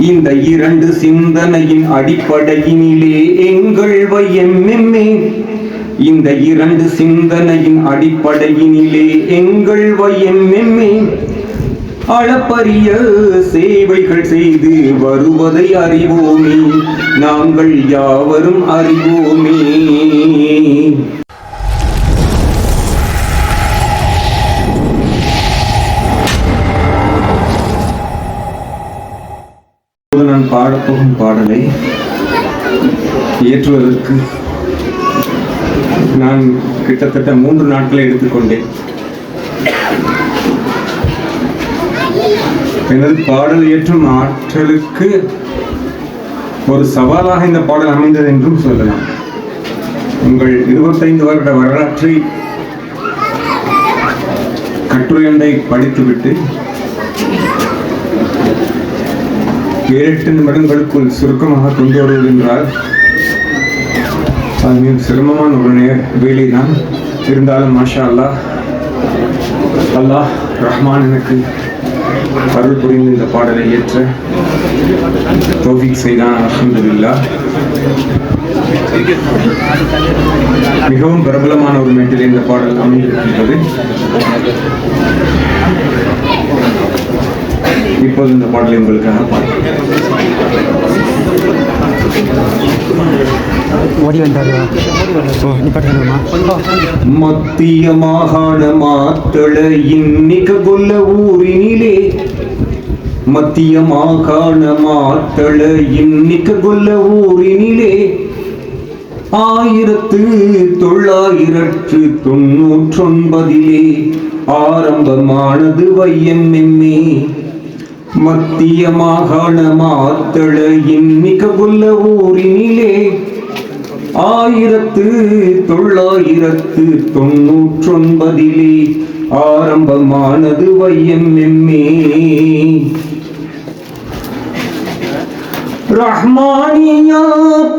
இந்த இரண்டு சிந்தனையின் அடிப்படையினிலே எங்கள் வையம்மெம்மே இந்த இரண்டு சிந்தனையின் அடிப்படையினிலே எங்கள் வையம்மெம்மே அளப்பரிய சேவைகள் செய்து வருவதை அறிவோமே. நாங்கள் யாவரும் அறிவோமே. இப்போது பாடப்போகும் பாடலை இயற்றுவதற்கு நான் கிட்டத்தட்ட மூன்று நாட்களை எடுத்துக்கொண்டேன். எனது பாடல் இயற்றும் ஆற்றலுக்கு ஒரு சவாலாக இந்த பாடல் அமைந்தது என்றும் சொல்லலாம். உங்கள் இருபத்தைந்து வருட வரலாற்றை கட்டுரையண்டை படித்துவிட்டு ஏழெட்டு நிமிடங்களுக்குள் சுருக்கமாக கொண்டு வருவது என்றால் அது மிக சிரமமான ஒரு நே- வேலைதான். இருந்தாலும் மாஷா அல்லாஹ் அல்லாஹ் ரஹ்மான் எனக்கு அருள் புரிந்து இந்த பாடலை ஏற்ற தோஃபிக் செய்தான். அல்ஹம்துலில்லாஹ் மிகவும் பிரபலமான ஒரு மேட்டில் இந்த பாடல் அமைந்திருக்கின்றது. இப்போது இந்த பாடலை பாட்டுமா மத்திய மாகாண மாத்தள இன்னிக கொல்ல ஊரினிலே மத்திய மாகாண மாத்தள இன்னிக கொல்ல ஊரினிலே ஆயிரத்து தொள்ளாயிரத்து தொன்னூற்றொன்பதிலே ஆரம்பமானது வையம்மெம்மே மத்திய மாகாண மாத்தள இன்னிக கொல்ல ஊரினிலே ஆயிரத்து தொள்ளாயிரத்து தொன்னூற்றொன்பதிலே ஆரம்பமானது வையம்மெம்மே ரஹ்மானியா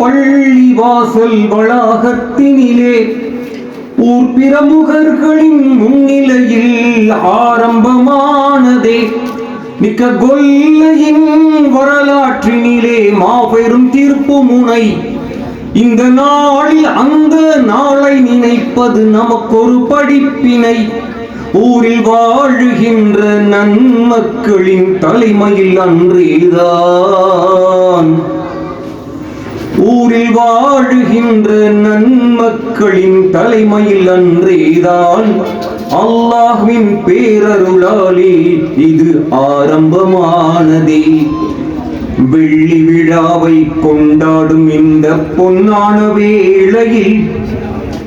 பள்ளி வாசல் வளாகத்தினிலே ஊர் பிரமுகர்களின் முன்னிலையில் ஆரம்பமானதே மிக்க கொல்லையின் வரலாற்றினிலே மாபெரும் தீர்ப்பு முனை இந்த நாளில் அந்த நாளை நினைப்பது நமக்கொரு படிப்பினை. ஊரில் வாழுகின்ற நன்மக்களின் தலைமையில் அன்றேதான் ஊரில் வாழுகின்ற நன்மக்களின் தலைமையில் அன்றேதான் அல்லாஹ்வின் பேரருளாலே இது ஆரம்பமானதே. வெள்ளி விழாவை கொண்டாடும் இந்த பொன்னான வேளையில்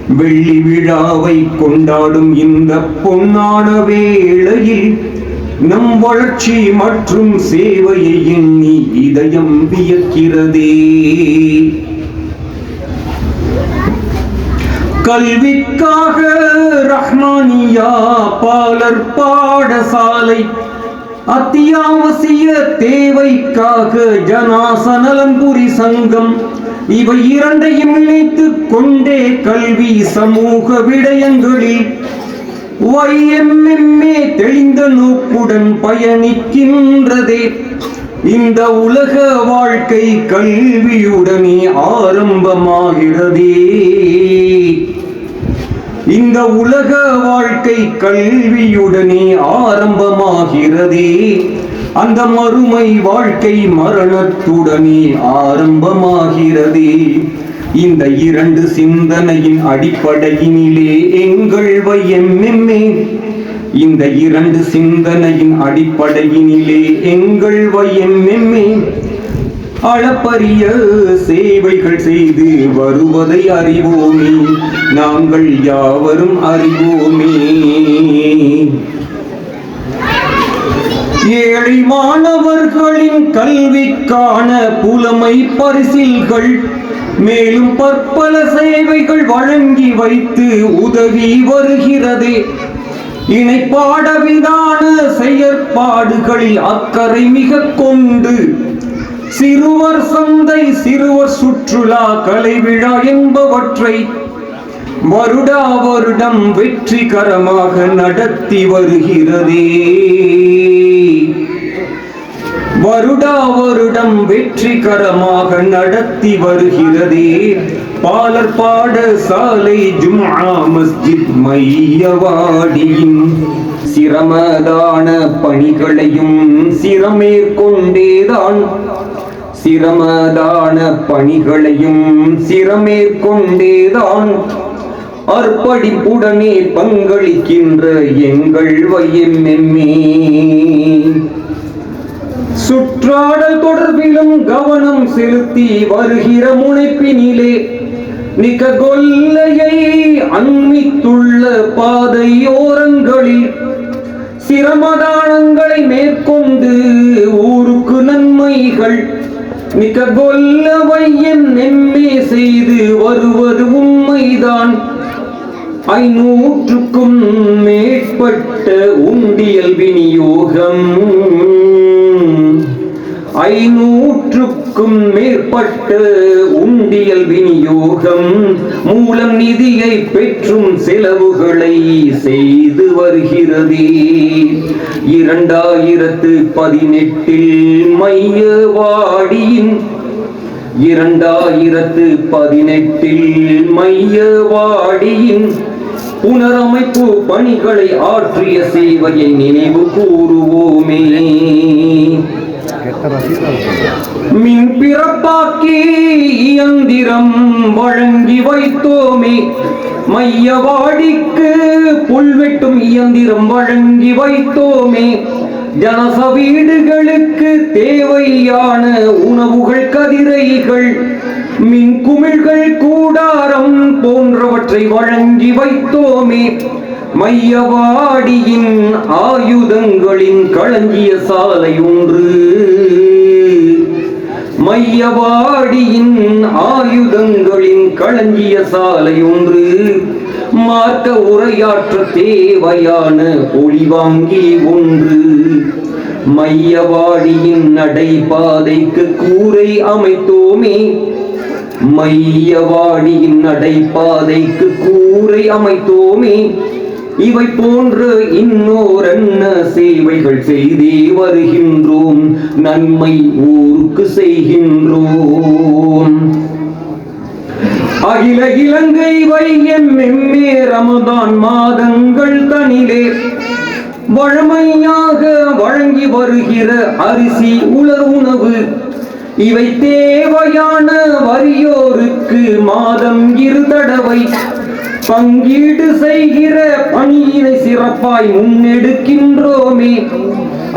வெள்ளி விழாவை கொண்டாடும் இந்த பொன்னான வேளையில் நம் வளர்ச்சி மற்றும் சேவையை எண்ணி இதயம் வியக்கிறதே. கல்விக்காக ஐயா பாலர் பாடசாலை. அத்தியாவசிய தேவைக்காக ஜனாசனலம்புரி சங்கம். இவை இரண்டையும் இணைத்துக் கொண்டே கல்வி சமூக விடயங்களில் YMMA தெளிந்த நோக்குடன் பயணிக்கின்றதே. இந்த உலக வாழ்க்கை கல்வியுடனே ஆரம்பமாகிறதே. இந்த உலக வாழ்க்கை கல்வியுடனே ஆரம்பமாகிறதே. அந்த மறுமை வாழ்க்கை மரணத்துடனே ஆரம்பமாகிறதே. இந்த இரண்டு சிந்தனையின் அடிப்படையினிலே எங்கள் வையம்மெம்மே இந்த இரண்டு சிந்தனையின் அடிப்படையினிலே எங்கள் வையம்மெம்மே அளப்பரிய சேவைகள் செய்து வருவதை அறிவோமே. நாங்கள் யாவரும் அறிவோமே. ஏழை மாணவர்களின் கல்விக்கான புலமை பரிசில்கள் மேலும் பற்பல சேவைகள் வழங்கி வைத்து உதவி வருகிறது. இணைப்பாடவிதான செயற்பாடுகளில் அக்கறை மிக கொண்டு சிறுவர் சந்தை சிறுவர் சுற்றுலா கலை விழா என்பவற்றை வருடா வருடம் வெற்றிகரமாக நடத்தி வருகிறதே. வருடா வருடம் வெற்றிகரமாக நடத்தி வருகிறதே. பாலர் பாடசாலை ஜும்ஆ மஸ்ஜித் மையவாடியின் சிரமதான பணிகளையும் சிரமேற்கொண்டேதான். சிரமதான பணிகளையும் சிரமேற்கொண்டேதான். அர்ப்பணிப்புடனே பங்களிக்கின்ற எங்கள் வையம்மெம்மே சுற்றாடல் தொடர்பிலும் கவனம் செலுத்தி வருகிற முனைப்பினிலே மிக கொல்லையை அண்மித்துள்ள பாதையோரங்களில் சிரமதானங்களை மேற்கொண்டு ஊருக்கு நன்மைகள் மிக கொல்லவையன் நெம்மே செய்து வருவது உண்மைதான். ஐநூற்றுக்கும் மேற்பட்ட உண்டியல் விநியோகம் ஐநூற்றுக்கும் மேற்பட்ட உண்டியல் விநியோகம் மூலம் நிதியை பெற்றும் செலவுகளை செய்து வருகிறதே. இரண்டாயிரத்து பதினெட்டில் மையவாடியின் இரண்டாயிரத்து பதினெட்டில் மையவாடியின் புனரமைப்பு பணிகளை ஆற்றிய சேவையை நினைவு கூறுவோமே. மின் பிறப்பாக்கி இயந்திரம் வழங்கி வைத்தோமே. மையவாடிக்கு புல்வெட்டும் இயந்திரம் வழங்கி வைத்தோமே. ஜனச வீடுகளுக்கு தேவையான உணவுகள் கதிரைகள் மின் குமிழ்கள் கூடாரம் போன்றவற்றை வழங்கி வைத்தோமே. மையவாடியின் ஆயுதங்களின் களஞ்சிய சாலை ஒன்று. மையவாடியின் ஆயுதங்களின் களஞ்சிய சாலை ஒன்று. மாற்ற உரையாற்ற தேவையான ஒளிவாங்கி ஒன்று. மையவாடியின் நடைபாதைக்கு கூரை அமைத்தோமே. மையவாடியின் நடைபாதைக்கு கூரை அமைத்தோமே. இவை போன்று இன்னோரன்ன சேவைகள் செய்தே வருகின்றோம். நன்மை ஊருக்கு செய்கின்றோம். அகில இலங்கை வையம் எம்மே ரமதான் மாதங்கள் தனிலே. வழமையாக வழங்கி வருகிற அரிசி உலர் உணவு இவை தேவையான வறியோருக்கு மாதம் இரு தடவை. பங்கீடு செய்கிற பணியினை சிறப்பாய் முன்னெடுக்கின்றோமே.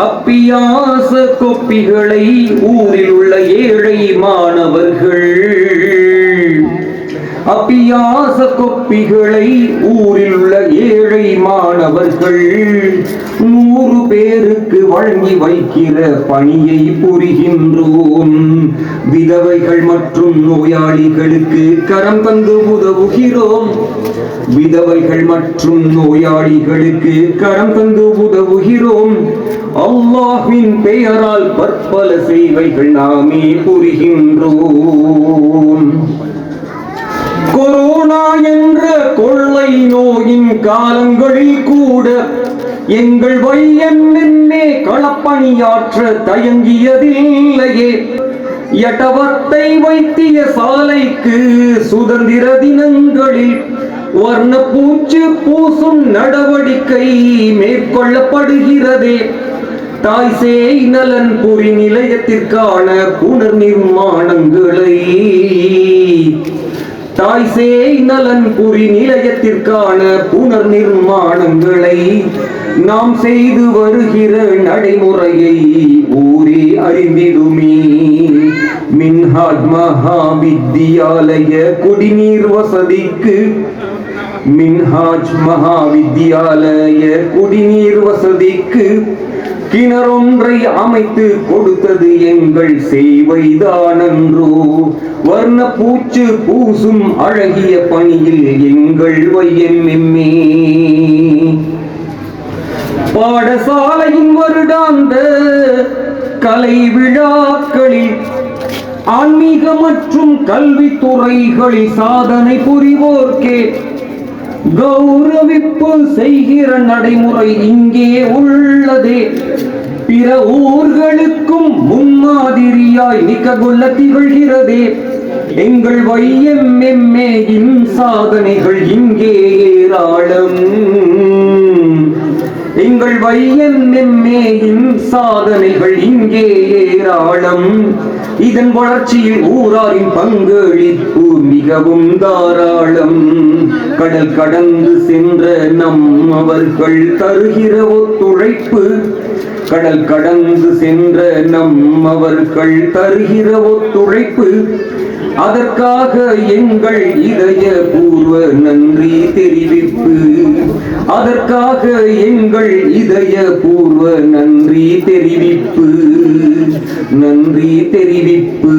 அப்பியாச கொப்பிகளை ஊரில் உள்ள ஏழை மாணவர்கள் அப்பியாச கொப்பிகளை ஊரில் உள்ள ஏழை மாணவர்கள் நூறு பேருக்கு வழங்கி வைக்கிற பணியை புரிகின்றோம். விதவைகள் மற்றும் நோயாளிகளுக்கு கரம் தந்து உதவுகிறோம். விதவைகள் மற்றும் நோயாளிகளுக்கு கரம் தந்து உதவுகிறோம். அல்லாஹின் பெயரால் பற்பல சேவைகள் நாமே புரிகின்றோம். கொரோனா என்ற கொள்ளை நோயின் காலங்களில் கூட. எங்கள் வையன் நின்னே களப்பணியாற்ற தயங்கியதில்லையே. எட்டவத்தை வைத்திய சாலைக்கு சுதந்திர தினங்களில் வர்ண பூச்சு பூசும் நடவடிக்கை மேற்கொள்ளப்படுகிறதே. தாய் சேய் நலன் புரி நிலையத்திற்கான புனர் நிர்மாணங்களை தாய் சேய் நலன் புரி நிலையத்திற்கான புனர் நிர்மாணங்களை நாம் செய்து வருகிற நடைமுறையை ஊரே அறிந்திடுமே. மின்ஹாஜ் மகாவித்தியாலய குடிநீர் வசதிக்கு மின்ஹாஜ் மகாவித்தியாலய குடிநீர் வசதிக்கு கிணறொன்றை அமைத்து கொடுத்தது எங்கள் சேவைதானன்றோ வர்ண பூச்சு பூசும் அழகிய பணியில் எங்கள் வையம்மெம்மே பாடசாலையின் வருடாந்த கலை விழாக்களில் ஆன்மீக மற்றும் கல்வித்துறைகளில் சாதனை புரிவோர்க்கே கௌரவிப்பு செய்கிற நடைமுறை இங்கே உள்ளதே. பிற ஊர்களுக்கும் முன்மாதிரியாய் மிக கொள்ள திகழ்கிறதே. எங்கள் வையம்மெம்மேயின் சாதனைகள் இங்கே ஏராளம். எங்கள் வையம்மெம்மேயின் சாதனைகள் இங்கே ஏராளம். இதன் வளர்ச்சியில் ஊராரின் பங்களிப்பு மிகவும் தாராளம். கடல் கடந்து சென்ற நம் அவர்கள் தருகிற ஒத்துழைப்பு. கடல் கடந்து சென்ற நம் அவர்கள் தருகிற ஒத்துழைப்பு. அதற்காக எங்கள் இதய பூர்வ நன்றி தெரிவிப்பு. அதற்காக எங்கள் இதய பூர்வ நன்றி தெரிவிப்பு. நன்றி தெரிவிப்பு.